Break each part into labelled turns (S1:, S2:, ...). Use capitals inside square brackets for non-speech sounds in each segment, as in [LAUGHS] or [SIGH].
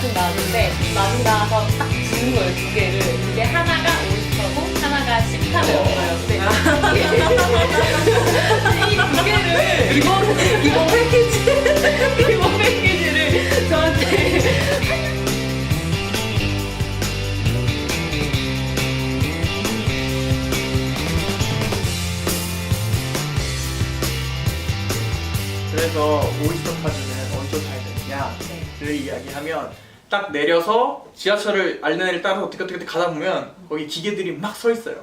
S1: 맛은 나는데 맛은 나서 딱 주는 거예요 두 개를. 이게 하나가 오이스터고 하나가 식타였어요. 근데 이두 개를 이거 이거 패키지 이거 패키지를 저한테
S2: 그래서 오이스터 카드는 어디서 사야 되느냐를
S1: 네.
S2: 이야기하면 딱 내려서 지하철을 알레나를 따라서 어떻게 어떻게 가다 보면 거기 기계들이 막 서 있어요.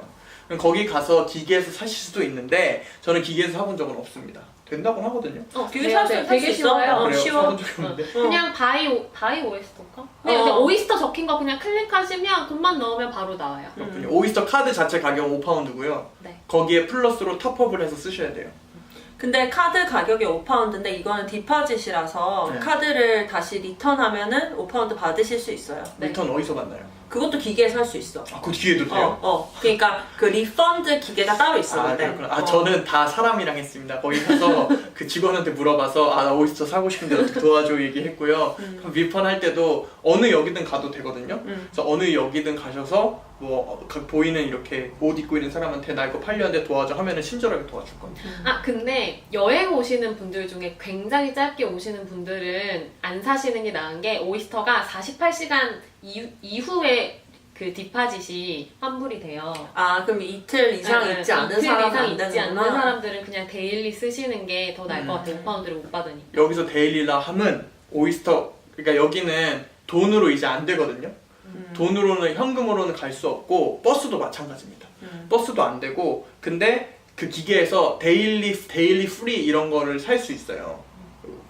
S2: 그럼 거기 가서 기계에서 사실 수도 있는데 저는 기계에서 사본 적은 없습니다. 된다고 하거든요.
S1: 어,
S3: 되게 살 수-. 살수
S1: 되게. 쉬워요.
S3: 어,
S2: 그래요?
S3: 쉬워.
S2: 사본 적이 없는데.
S1: 그냥 바이 오, 바이 오이스터인가? 네,
S3: 어.
S1: 그냥 오이스터 적힌 거 그냥 클릭하시면 돈만 넣으면 바로 나와요.
S2: 그렇군요. 오이스터 카드 자체 가격은 5파운드고요.
S1: 네.
S2: 거기에 플러스로 탑업을 해서 쓰셔야 돼요.
S3: 근데 카드 가격이 5파운드인데 이거는 디파짓이라서
S2: 네.
S3: 카드를 다시 리턴하면은 5파운드 받으실 수 있어요.
S1: 네.
S2: 리턴 어디서 받나요?
S3: 그것도 기계에서 할 수 있어.
S2: 아, 그 뒤에도 돼요?
S3: 어, 어. 그러니까 그 리펀드 기계가 따로 있어.
S2: 아,
S3: 근데.
S2: 그렇구나. 아,
S3: 어.
S2: 저는 다 사람이랑 했습니다. 거기 가서 [LAUGHS] 그 직원한테 물어봐서, 아, 나 오이스터 사고 싶은데 어떻게 도와줘 얘기했고요.
S3: 음.
S2: 그럼 리펀 할 때도 어느 역이든 가도 되거든요.
S3: 음.
S2: 그래서 어느 역이든 가셔서 뭐 어, 각 보이는 이렇게 옷 입고 있는 사람한테 나 이거 팔려는데 도와줘 하면은 친절하게 도와줄 겁니다.
S1: 아 근데 여행 오시는 분들 중에 굉장히 짧게 오시는 분들은 안 사시는 게 나은 게 오이스터가 48시간 이후, 이후에 그 디파짓이 환불이 돼요.
S3: 아, 그럼 이틀 이상
S1: 네,
S3: 있지 않는
S1: 이틀
S3: 사람은
S1: 이상
S3: 안
S1: 있지 않는. 사람들은 그냥 데일리 쓰시는 게 더 나을 것
S2: 음.
S1: 같아요. 5파운드를 못 받으니까.
S2: 여기서 데일리라 함은 오이스터, 그러니까 여기는 돈으로 이제 안 되거든요.
S3: 음.
S2: 돈으로는 현금으로는 갈 수 없고 버스도 마찬가지입니다.
S3: 음.
S2: 버스도 안 되고 근데 그 기계에서 데일리 데일리 프리 이런 거를 살 수 있어요.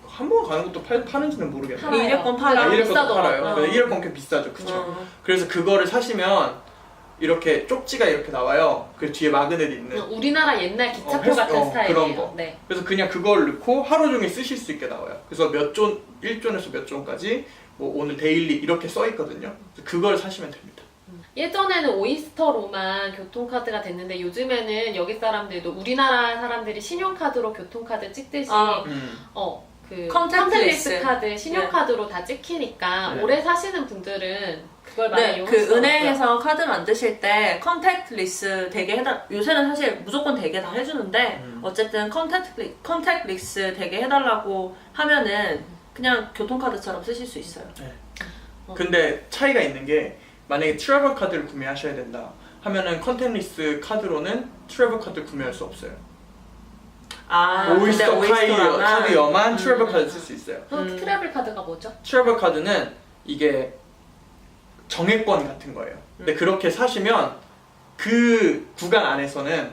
S2: 한 번 가는 것도 팔, 파는지는 모르겠네요.
S1: 팔아요.
S3: 이력권 팔아.
S2: 아,
S1: 아,
S2: 이력권도
S1: 비싸더라고요.
S2: 팔아요.
S3: 어.
S2: 근데 이력권 꽤 비싸죠, 그쵸?
S3: 어.
S2: 그래서 그거를 사시면 이렇게 쪽지가 이렇게 나와요. 그 뒤에 마그넷이 있는.
S1: 어, 우리나라 옛날 기차표
S2: 어, 헬스-
S1: 같은
S2: 어,
S1: 스타일이에요.
S2: 그런 거.
S1: 네.
S2: 그래서 그냥 그걸 넣고 하루 종일 쓰실 수 있게 나와요. 그래서 몇 존, 1존에서 몇 존까지 뭐 오늘 데일리 이렇게 써 있거든요. 그걸 사시면 됩니다.
S1: 예전에는 오이스터로만 교통카드가 됐는데 요즘에는 여기 사람들도 우리나라 사람들이 신용카드로 교통카드 찍듯이
S3: 아.
S2: 음.
S1: 어, 그
S3: 컨택트리스.
S1: 컨택트리스 카드, 신용카드로 다 찍히니까
S2: 네.
S1: 오래 사시는 분들은 그걸 많이
S3: 네, 그. 은행에서 카드 만드실 때 컨택트 리스 되게 해달 요새는 사실 무조건 되게 다 해주는데
S2: 음.
S3: 어쨌든 컨택트 리, 컨택트 리스 되게 해달라고 하면은 그냥 교통카드처럼 쓰실 수 있어요.
S1: 어.
S2: 근데 차이가 있는 게 만약에 트래블 카드를 구매하셔야 된다 하면은 컨텐리스 카드로는 트래블 카드를 구매할 수 없어요.
S3: 아,
S2: 오이스터
S3: 근데
S2: 카이
S3: 오이스터라면-
S2: 카드여만
S3: 음.
S2: 트래블 카드 쓸 수 있어요.
S1: 그럼
S3: 음.
S1: 트래블 카드가 뭐죠?
S2: 트래블 카드는 이게 정액권 같은 거예요. 근데
S3: 음.
S2: 그렇게 사시면 그 구간 안에서는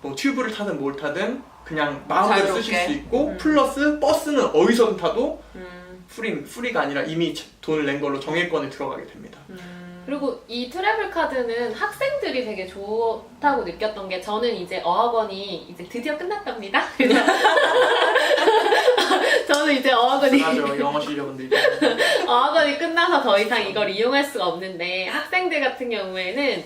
S2: 뭐 튜브를 타든 뭘 타든 그냥 마음대로
S3: 자유롭게.
S2: 쓰실 수 있고
S3: 음.
S2: 플러스 버스는 어디서든 타도
S3: 음,
S2: 프리 프리가 아니라 이미 돈을 낸 걸로 정액권에 들어가게 됩니다.
S3: 음.
S1: 그리고 이 트래블 카드는 학생들이 되게 좋다고 느꼈던 게 저는 이제 어학원이 이제 드디어 끝났답니다. [LAUGHS] 그래서 [LAUGHS] 저는 이제 어학원이
S2: 맞아요, 영어 실력은 [LAUGHS]
S1: 어학원이 끝나서 더 이상 이걸 이용할 수가 없는데 학생들 같은 경우에는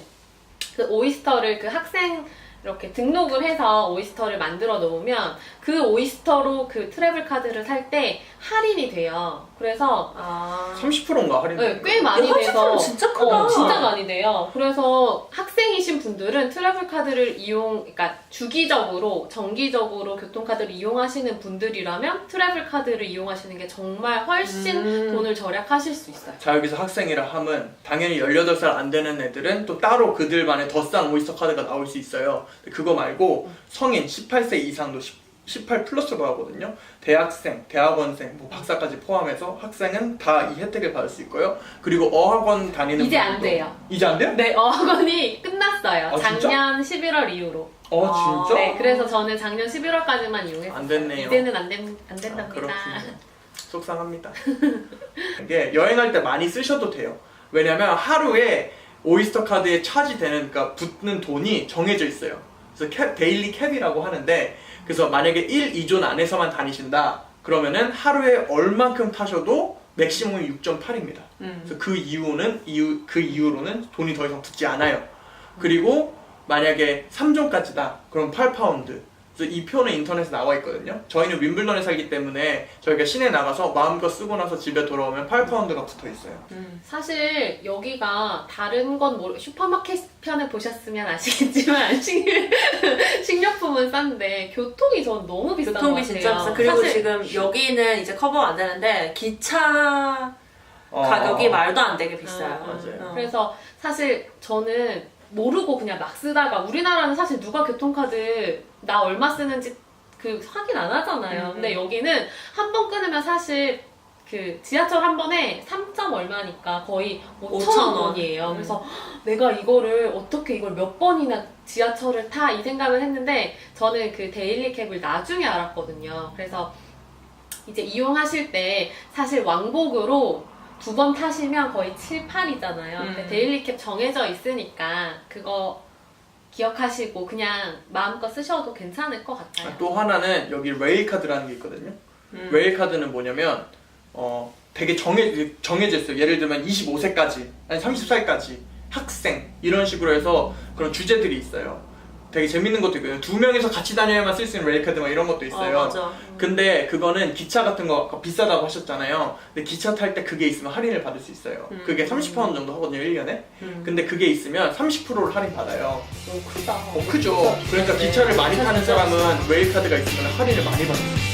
S1: 그 오이스터를 그 학생 이렇게 등록을 해서 오이스터를 만들어 놓으면 그 오이스터로 그 트래블 카드를 살 때 할인이 돼요. 그래서
S3: 아,
S2: 30%인가 할인.
S1: 네, 꽤 많이
S3: 야,
S1: 돼서
S3: 30% 진짜 크다.
S1: 어, 진짜 많이 돼요. 그래서 학생이신 분들은 트래블 카드를 이용, 그러니까 주기적으로 정기적으로 교통카드를 이용하시는 분들이라면 트래블 카드를 이용하시는 게 정말 훨씬
S3: 음.
S1: 돈을 절약하실 수 있어요.
S2: 자 여기서 학생이라 함은 당연히 18살 안 되는 애들은 또 따로 그들만의 더 싼 오이스터 카드가 나올 수 있어요. 그거 말고 성인 18세 이상도 18 플러스로 하거든요. 대학생, 대학원생, 뭐 박사까지 포함해서 학생은 다 이 혜택을 받을 수 있고요. 그리고 어학원 다니는
S1: 이제 안
S2: 분들도-
S1: 돼요.
S2: 이제 안 돼요?
S1: 네, 어학원이 끝났어요.
S2: 아, 진짜?
S1: 작년 11월 이후로.
S2: 어
S3: 아,
S2: 진짜?
S1: 네, 그래서 저는 작년 11월까지만 이용했어요.
S2: 안 됐네요.
S1: 이제는 안, 된, 안
S2: 아,
S1: 된답니다.
S2: 그렇군요. 속상합니다. [LAUGHS] 이게 여행할 때 많이 쓰셔도 돼요. 왜냐면 하루에 오이스터 카드에 차지되는 그러니까 붙는 돈이 정해져 있어요. 그래서 캡, 데일리 캡이라고 하는데 그래서 만약에 1, 2존 안에서만 다니신다 그러면은 하루에 얼만큼 타셔도 맥시멈이 6.8입니다.
S3: 음.
S2: 그래서 그 이후는 이후 그 이후로는 돈이 더 이상 붙지 않아요. 그리고 만약에 3존까지다 그럼 8파운드 그래서 이 표는 인터넷에 나와 있거든요. 저희는 윈블던에 살기 때문에 저희가 시내 나가서 마음껏 쓰고 나서 집에 돌아오면 8파운드가 붙어 있어요.
S3: 음.
S1: 사실 여기가 다른 건 모르 슈퍼마켓 편을 보셨으면 아시겠지만 식, 식 료품은 싼데 교통이 전 너무 비싼 것 같아요.
S3: 진짜 비싸. 그리고
S1: 사실
S3: 지금 여기는 이제 커버 안 되는데 기차
S2: 어,
S3: 가격이
S2: 어,
S3: 말도 안 되게 비싸요.
S1: 어,
S2: 맞아요.
S3: 어.
S1: 그래서 사실 저는 모르고 그냥 막 쓰다가 우리나라는 사실 누가 교통카드 나 얼마 쓰는지 그 확인 안 하잖아요.
S3: 음,
S1: 근데 여기는 한 번 끊으면 사실 그 지하철 한 번에 3점 얼마니까 거의 5천
S3: 5,000 원.
S1: 원이에요.
S3: 음.
S1: 그래서 내가 이거를 어떻게 이걸 몇 번이나 지하철을 타 이 생각을 했는데 저는 그 데일리 캡을 나중에 알았거든요. 그래서 이제 이용하실 때 사실 왕복으로 두 번 타시면 거의 7, 8이잖아요. 근데
S3: 음.
S1: 데일리 캡 정해져 있으니까 그거 기억하시고 그냥 마음껏 쓰셔도 괜찮을 것 같아요.
S2: 아, 또 하나는 여기 레일 카드라는 게 있거든요.
S3: 음.
S2: 레일 카드는 뭐냐면 어 되게 정해 정해져 있어요. 예를 들면 25세까지 아니 30살까지 학생 이런 식으로 해서 그런 주제들이 있어요. 되게 재밌는 것도 있고요. 두 명이서 같이 다녀야만 쓸 수 있는 레일 카드 막 이런 것도 있어요.
S3: 어, 맞아.
S2: 근데 그거는 기차 같은 거 아까 비싸다고 하셨잖아요. 근데 기차 탈 때 그게 있으면 할인을 받을 수 있어요.
S3: 음.
S2: 그게 30파운드 정도 하거든요, 1년에.
S3: 음.
S2: 근데 그게 있으면 30%를 할인 받아요.
S1: 너무 크다.
S2: 어, 크죠. 그러니까 기차를 많이 타는 사람은 웨일 카드가 있으면 할인을 많이 받을 수 있어요.